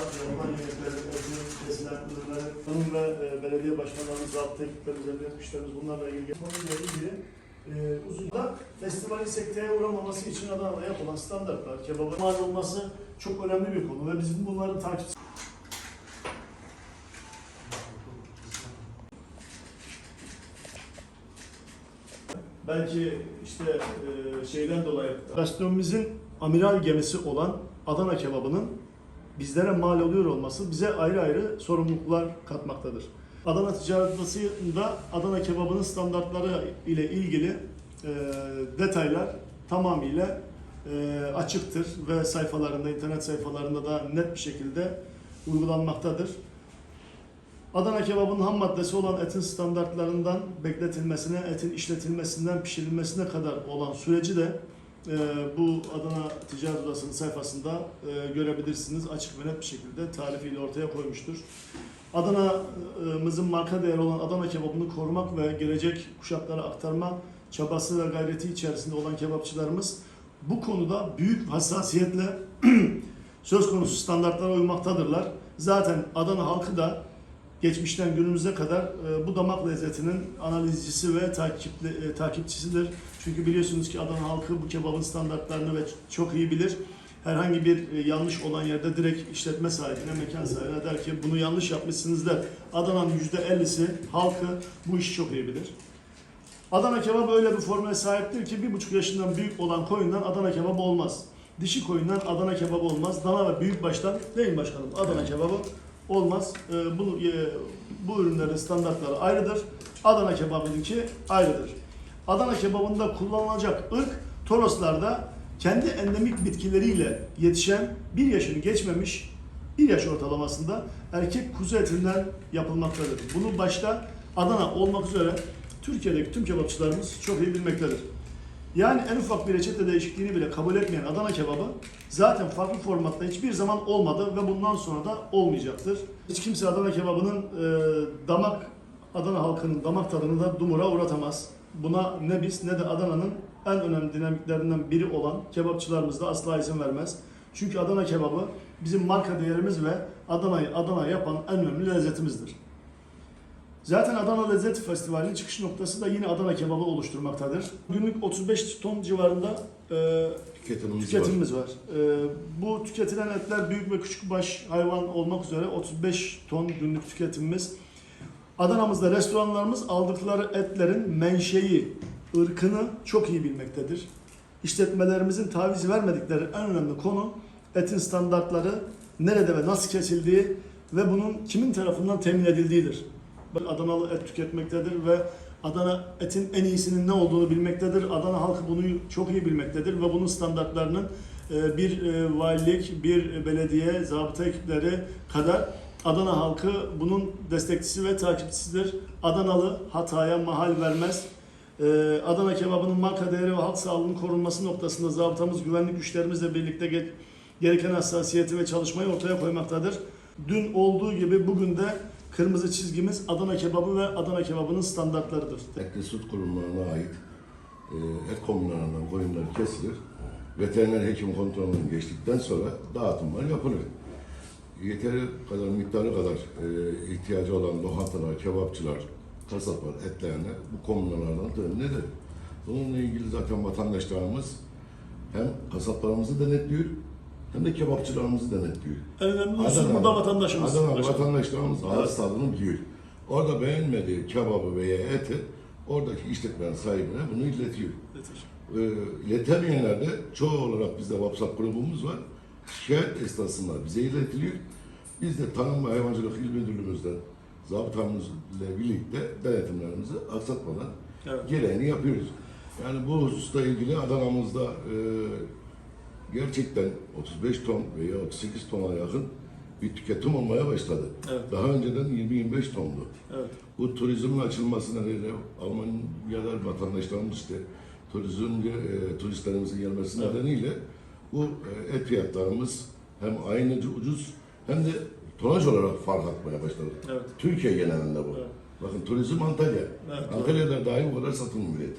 Yapan yemekleri, etinin kesilen hanım ve e, belediye başkanlarımız, zabıta ekiplerimiz, emniyet güçlerimiz bunlarla ilgili. Konuyla ilgili e, uzunda festivalin sekteye uğramaması için Adana'da yapılan standartlar, kebabın mal olması çok önemli bir konu ve bizim bunların takip belki işte e, şeyden dolayı gastronomimizin amiral gemisi olan Adana kebabının bizlere mal oluyor olması bize ayrı ayrı sorumluluklar katmaktadır. Adana Ticaret Odası'nda Adana kebabının standartları ile ilgili e, detaylar tamamıyla e, açıktır ve sayfalarında, internet sayfalarında da net bir şekilde uygulanmaktadır. Adana kebabının ham maddesi olan etin standartlarından bekletilmesine, etin işletilmesinden pişirilmesine kadar olan süreci de e, bu Adana Ticaret Odası'nın sayfasında e, görebilirsiniz. Açık ve net bir şekilde tarifiyle ortaya koymuştur. Adana'mızın marka değeri olan Adana kebabını korumak ve gelecek kuşaklara aktarma çabası ve gayreti içerisinde olan kebapçılarımız bu konuda büyük hassasiyetle söz konusu standartlara uymaktadırlar. Zaten Adana halkı da geçmişten günümüze kadar e, bu damak lezzetinin analizcisi ve takipli, e, takipçisidir. Çünkü biliyorsunuz ki Adana halkı bu kebabın standartlarını ve çok iyi bilir. Herhangi bir e, yanlış olan yerde direkt işletme sahibine, mekan sahibine der ki bunu yanlış yapmışsınız der. Adana'nın %50'si halkı bu işi çok iyi bilir. Adana kebabı öyle bir formüle sahiptir ki bir buçuk yaşından büyük olan koyundan Adana kebabı olmaz. Dişi koyundan Adana kebabı olmaz. Dana ve büyük baştan değil başkanım? Adana kebabı olmaz. Ee, bu, e, bu ürünlerin standartları ayrıdır. Adana kebabınınki ayrıdır. Adana kebabında kullanılacak ırk Toroslarda kendi endemik bitkileriyle yetişen bir yaşını geçmemiş bir yaş ortalamasında erkek kuzu etinden yapılmaktadır. Bunu başta Adana olmak üzere Türkiye'deki tüm kebapçılarımız çok iyi bilmektedir. Yani en ufak bir reçete değişikliğini bile kabul etmeyen Adana kebabı zaten farklı formatta hiçbir zaman olmadı ve bundan sonra da olmayacaktır. Hiç kimse Adana kebabının e, damak, Adana halkının damak tadını da dumura uğratamaz. Buna ne biz ne de Adana'nın en önemli dinamiklerinden biri olan kebapçılarımız da asla izin vermez. Çünkü Adana kebabı bizim marka değerimiz ve Adana'yı Adana yapan en önemli lezzetimizdir. Zaten Adana Lezzet Festivali'nin çıkış noktası da yine Adana kebabı oluşturmaktadır. Günlük 35 ton civarında e, Tüketimimiz var. tüketimimiz var. E, bu tüketilen etler büyük ve küçük baş hayvan olmak üzere 35 ton günlük tüketimimiz. Adana'mızda restoranlarımız aldıkları etlerin menşei, ırkını çok iyi bilmektedir. İşletmelerimizin taviz vermedikleri en önemli konu etin standartları, nerede ve nasıl kesildiği ve bunun kimin tarafından temin edildiğidir. Adanalı et tüketmektedir ve Adana etin en iyisinin ne olduğunu bilmektedir. Adana halkı bunu çok iyi bilmektedir ve bunun standartlarının e, bir e, valilik, bir belediye, zabıta ekipleri kadar Adana halkı bunun destekçisi ve takipçisidir. Adanalı hataya mahal vermez. E, Adana kebabının marka değeri ve halk sağlığının korunması noktasında zabıtamız, güvenlik güçlerimizle birlikte ge- gereken hassasiyeti ve çalışmayı ortaya koymaktadır. Dün olduğu gibi bugün de kırmızı çizgimiz Adana kebabı ve Adana kebabının standartlarıdır. Etli süt kurumlarına ait e, et kombinlarından koyunlar kesilir. Veteriner hekim kontrolünden geçtikten sonra dağıtımlar yapılır. Yeteri kadar, miktarı kadar e, ihtiyacı olan lokantalar, kebapçılar, kasaplar etlerini bu kombinalardan temin eder. Bununla ilgili zaten vatandaşlarımız hem kasaplarımızı denetliyor hem de kebapçılarımızı denetliyor. En önemli unsur burada vatandaşımız. Adana Başkanım. vatandaşlarımız ağız Evet. tadını biliyor. Orada beğenmediği kebabı veya eti oradaki işletmenin sahibine bunu iletiyor. Ee, iletemeyenler de çoğu olarak bizde WhatsApp grubumuz var. Şikayet esnasında bize iletiliyor. Biz de Tarım ve Hayvancılık İl Müdürlüğümüzden zabıtamızla birlikte denetimlerimizi aksatmadan Evet. gereğini yapıyoruz. Yani bu hususta ilgili Adana'mızda e, gerçekten 35 ton veya 38 tona yakın bir tüketim olmaya başladı. Evet. Daha önceden 20-25 tondu. Evet. Bu turizmin açılması nedeniyle Almanya'da vatandaşlarımız işte turizm e, turistlerimizin gelmesi Evet. nedeniyle bu e, et fiyatlarımız hem aynı ucuz hem de tonaj olarak fark atmaya başladı. Evet. Türkiye genelinde bu. Evet. Bakın turizm Antalya. Evet, Antalya'da dahi bu kadar satılmıyor et.